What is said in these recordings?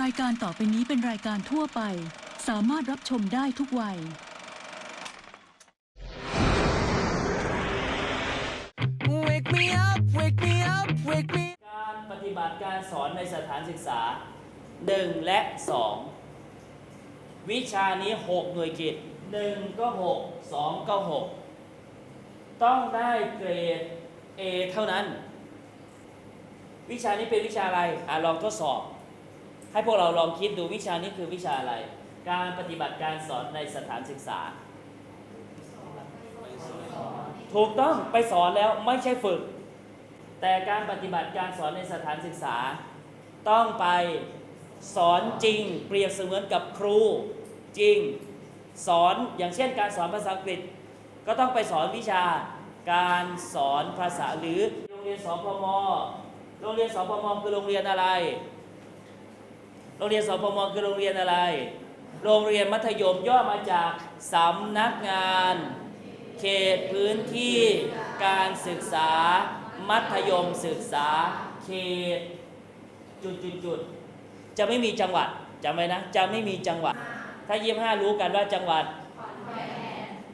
รายการต่อไปนี้เป็นรายการทั่วไป สามารถรับชมได้ทุกวัย Wake me up, wake me up, wake me การปฏิบัติการสอนในสถานศึกษา 1 และ 2 วิชานี้ 6 หน่วยกิต1 ก็ 6 2 ก็ 6 ต้องได้เกรด A เท่านั้น วิชานี้เป็นวิชาอะไรอะลองทดสอบ ให้พวกเราลองคิดดูวิชานี้คือวิชาอะไร การปฏิบัติการสอนในสถานศึกษา ถูกต้องไปสอนแล้วไม่ใช่ฝึก แต่การปฏิบัติการสอนในสถานศึกษา ต้องไปสอนจริง เปรียบเสมือนกับครูจริง สอนอย่างเช่นการสอนภาษาอังกฤษ ก็ต้องไปสอนวิชาการสอนภาษาหรือโรงเรียนสพมโรงเรียนสพมคือโรงเรียนอะไร รงเรียนสพมคือโรงเรียนอะไร โรงเรียนมัธยมย่อมาจากสำนักงาน เขตพื้นที่การศึกษา มัธยมศึกษา เขตจุดจุดจุดจะไม่มีจังหวัดจำไว้นะ จะไม่มีจังหวัด ถ้ายี่ห้ารู้กันว่าจังหวัด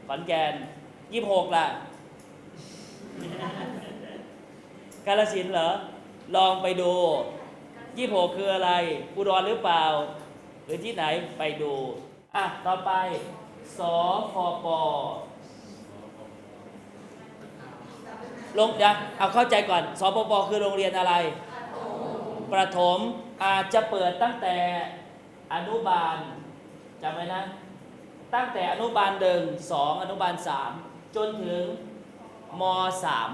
ขอนแก่นยี่หกล่ะกาลสินเหรอ ลองไปดู ยี่หกคืออะไรอุดรหรือเปล่า หรือที่ไหนไปดู อะ ต่อไปสพปลงเดี๋ยวเอาเข้าใจก่อนสปปคือโรงเรียนอะไร ประถมอาจจะเปิดตั้งแต่อนุบาลจำไว้นะ ตั้งแต่อนุบาลหนึ่งสองอนุบาลสามจนถึงมสาม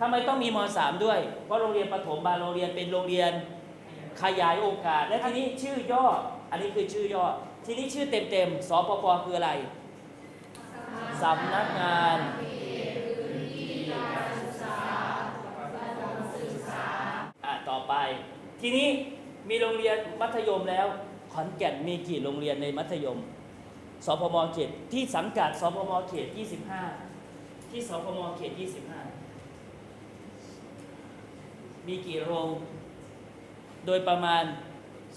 ทำไมต้องมีมสามด้วย เพราะโรงเรียนประถมบาลโรงเรียนเป็นโรงเรียน ขยายโอกาส และทีนี้ชื่อย่อ อันนี้คือชื่อย่อ ทีนี้ชื่อเต็มๆสปปคืออะไรสำนักงานต่อไป ทีนี้มีโรงเรียนมัธยมแล้ว ขอนแก่นมีกี่โรงเรียนในมัธยม สพมเขตที่สังกัดสพมเขต 25 ที่สพมเขต 25 มีกี่โรง โดยประมาณ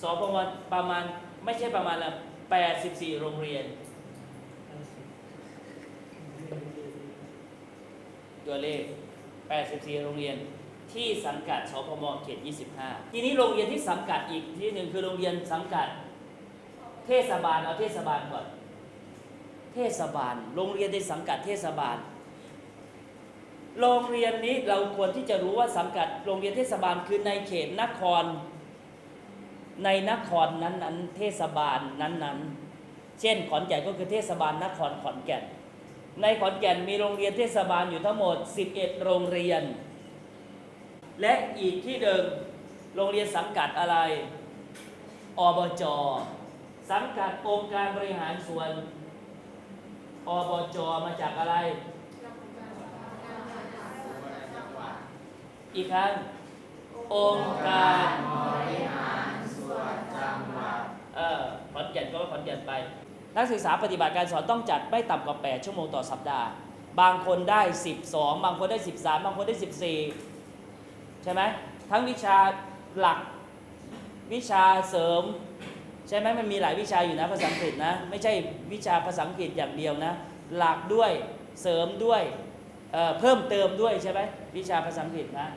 สพมประมาณไม่ใช่ประมาณละ84โรงเรียน ตัวเลข84โรงเรียนที่สังกัดสพมเขต 25 ทีนี้โรงเรียนที่สังกัดอีกที่หนึ่งคือโรงเรียนสังกัด เทศบาลเอาเทศบาลก่อน เทศบาล โรงเรียนในสังกัดเทศบาล โรงเรียนนี้เราควรที่จะรู้ว่าสังกัด โรงเรียนเทศบาลคือในเขตนคร ในนครนั้นๆ เทศบาลนั้นๆ เช่นขอนแก่นก็คือเทศบาลนครขอนแก่น ในขอนแก่นมีโรงเรียนเทศบาลอยู่ทั้งหมด 11 โรงเรียน และอีกที่หนึ่งโรงเรียนสังกัดอะไร อบจ สังกัดองค์การบริหารส่วน อบจ มาจากอะไร อีกครั้งองค์การ เออขอนแก่นก็ว่าขอนแก่นไป นักศึกษาปฏิบัติการสอนต้องจัดไม่ต่ำกว่า 8 ชั่วโมงต่อสัปดาห์ บางคนได้ 12 บางคนได้ 13 บางคนได้ 14 ใช่ไหมทั้งวิชาหลักวิชาเสริม ใช่ไหมมันมีหลายวิชาอยู่นะภาษาอังกฤษนะ ไม่ใช่วิชาภาษาอังกฤษอย่างเดียวนะ หลักด้วยเสริมด้วยเเพิ่มเติมด้วยใช่ไหมวิชาภาษาอังกฤษนะ